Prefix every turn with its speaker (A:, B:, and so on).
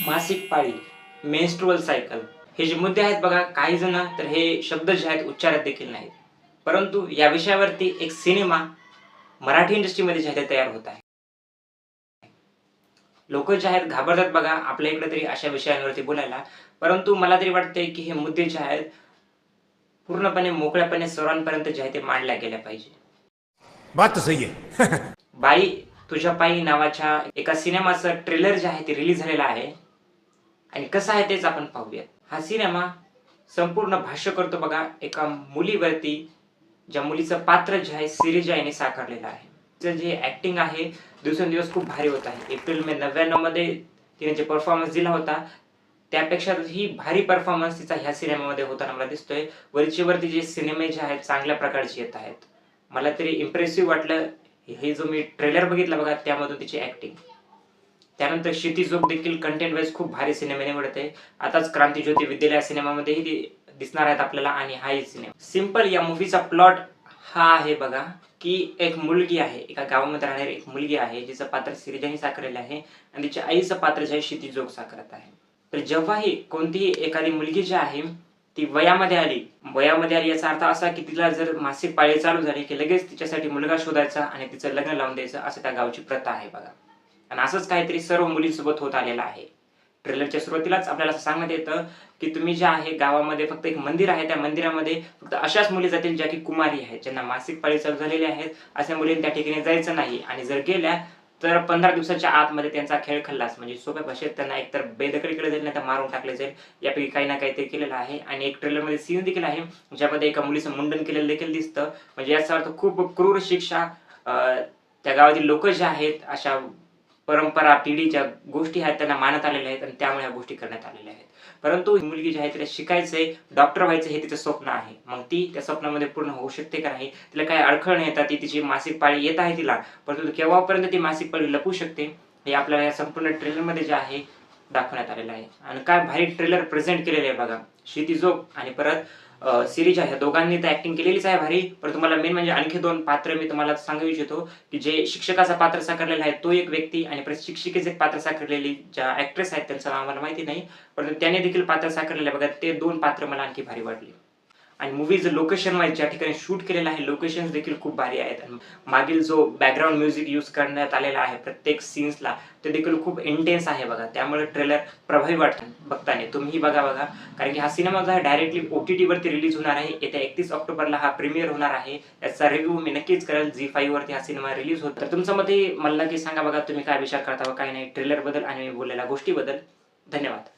A: मासिक पाळी menstrual cycle हे जे मुद्दे आहेत बघा काही जण तर हे शब्द जे आहेत उच्चारत देखील नाहीत. परंतु या विषयावरती एक सिनेमा मराठी इंडस्ट्रीमध्ये जे आहे ते तयार होत आहे. लोक जे आहेत घाबरतात बघा आपल्या इकडे तरी अशा विषयांवरती बोलायला. परंतु मला तरी वाटतंय की हे मुद्दे जे आहेत पूर्णपणे मोकळ्यापणे सर्वांपर्यंत जे आहे ते मांडल्या गेल्या पाहिजे.
B: बात तो सही
A: बाई तुझ्या पायी नावाच्या एका सिनेमाचं ट्रेलर जे आहे ते रिलीज झालेलं आहे. आणि कसं आहे तेच आपण पाहूयात. हा सिनेमा संपूर्ण भाष्य करतो बघा एका मुलीवरती ज्या मुलीचं पात्र जे आहे सिरिजा याने साकारलेलं आहे. तिचं जे ऍक्टिंग आहे दिवसेंदिवस खूप भारी होत आहे. एप्रिल मे नव्याण्णवमध्ये तिने जे परफॉर्मन्स दिला होता त्यापेक्षा ही भारी परफॉर्मन्स तिचा ह्या सिनेमामध्ये होताना मला दिसतोय. वरचीवरती जे सिनेमे जे आहेत चांगल्या प्रकारचे येत आहेत. मला तरी इम्प्रेसिव्ह वाटलं हे जो मी ट्रेलर बघितला बघा त्यामधून तिची ऍक्टिंग त्यानंतर क्षिती जोग देखील कंटेंट वाईज खूप भारी सिनेमे निवडत आहे. आताच क्रांती ज्योती विद्यालय सिनेमामध्येही ती दिसणार आहेत आपल्याला आणि हाही सिनेमा सिंपल या मूवीचा प्लॉट हा आहे बघा की एक मुलगी आहे एका गावामध्ये राहणारी एक मुलगी आहे जिचं पात्र सिरिजानी साकारलेलं आहे आणि तिच्या आईचं पात्र जे आहे क्षिती जोग साकारत आहे. तर जेव्हाही कोणतीही एखादी मुलगी जी आहे ती वयामध्ये आली. वयामध्ये आली याचा अर्थ असा की तिला जर मासिक पाळी चालू झाली की लगेच तिच्यासाठी मुलगा शोधायचा आणि तिचं लग्न लावून द्यायचं असं त्या गावची प्रथा आहे बघा. आणि असंच काहीतरी सर्व मुलींसोबत होत आलेलं आहे. ट्रेलरच्या सुरुवातीलाच आपल्याला सांगण्यात येतं की तुम्ही जे आहे गावामध्ये फक्त एक मंदिर आहे. त्या मंदिरामध्ये फक्त अशाच मुली जातील ज्या की कुमारी आहेत ज्यांना मासिक पाळी चालू झालेल्या आहेत. अशा मुलींनी त्या ठिकाणी जायचं नाही. आणि जर गेल्या तर पंधरा दिवसाच्या आतमध्ये त्यांचा खेळ खल्लास. म्हणजे सोप्या भाषेत त्यांना एकतर बेदखली केलं जाईल नाही तर मारून टाकले जाईल. यापैकी काही ना काही ते केलेलं आहे. आणि एक ट्रेलरमध्ये सीन देखील आहे ज्यामध्ये एका मुलीचं मुंडन केलेलं देखील दिसतं. म्हणजे याचा अर्थ खूप क्रूर शिक्षा त्या गावातील लोक जे आहेत अशा परंपरा पिढी ज्या गोष्टी आहेत त्यांना मानत आलेल्या आहेत आणि त्यामुळे ह्या गोष्टी करण्यात आलेल्या आहेत. परंतु ही मुलगी जी आहे तिला शिकायचंय डॉक्टर व्हायचं हे तिचं स्वप्न आहे. मग ती त्या स्वप्नामध्ये पूर्ण होऊ शकते का नाही तिला काही अडखळ येतात ती तिची मासिक पाळी येत आहे तिला परंतु केव्हापर्यंत ती मासिक पाळी लपू शकते हे आपल्याला या संपूर्ण ट्रेलरमध्ये जे आहे दाखवण्यात आलेलं आहे. आणि काय भारी ट्रेलर प्रेझेंट केलेले आहे बघा. क्षिती जोग आणि परत अं, सिरीजा ह्या दोघांनी तर ऍक्टिंग केलेलीच आहे भारी. पण तुम्हाला मेन म्हणजे आणखी दोन पात्र मी तुम्हाला सांगू इच्छितो की जे शिक्षकाचा पात्र साकारलेला आहे तो एक व्यक्ती आणि परत शिक्षिकेचे एक पात्र साकारलेली ज्या ऍक्ट्रेस आहेत त्यांचं नाव आम्हाला माहिती नाही परंतु त्याने देखील पात्र साकारलेलं आहे. बघा ते दोन पात्र मला आणखी भारी वाटली. आणि मूवीज लोकेशन वाईज ज्या ठिकाणी शूट केलेलं आहे लोकेशन देखील खूप भारी आहेत. मागील जो बॅकग्राऊंड म्युझिक यूज करण्यात आलेला आहे प्रत्येक सीन्सला ते देखील खूप इंटेन्स आहे बघा. त्यामुळे ट्रेलर प्रभावी वाटतं बघताना तुम्ही बघा बघा. कारण की हा सिनेमा जो आहे डायरेक्टली ओ टी टीवरती रिलीज होणार आहे. येत्या एकतीस ऑक्टोबरला हा प्रीमियर होणार आहे. याचा रिव्ह्यू मी नक्कीच करेल. झी फाईव्हवरती हा सिनेमा रिलीज होतो. तर तुमचं मते मला की सांगा बघा. तुम्ही काय विचार करता काय नाही ट्रेलरबद्दल आणि बोललेल्या गोष्टीबद्दल. धन्यवाद.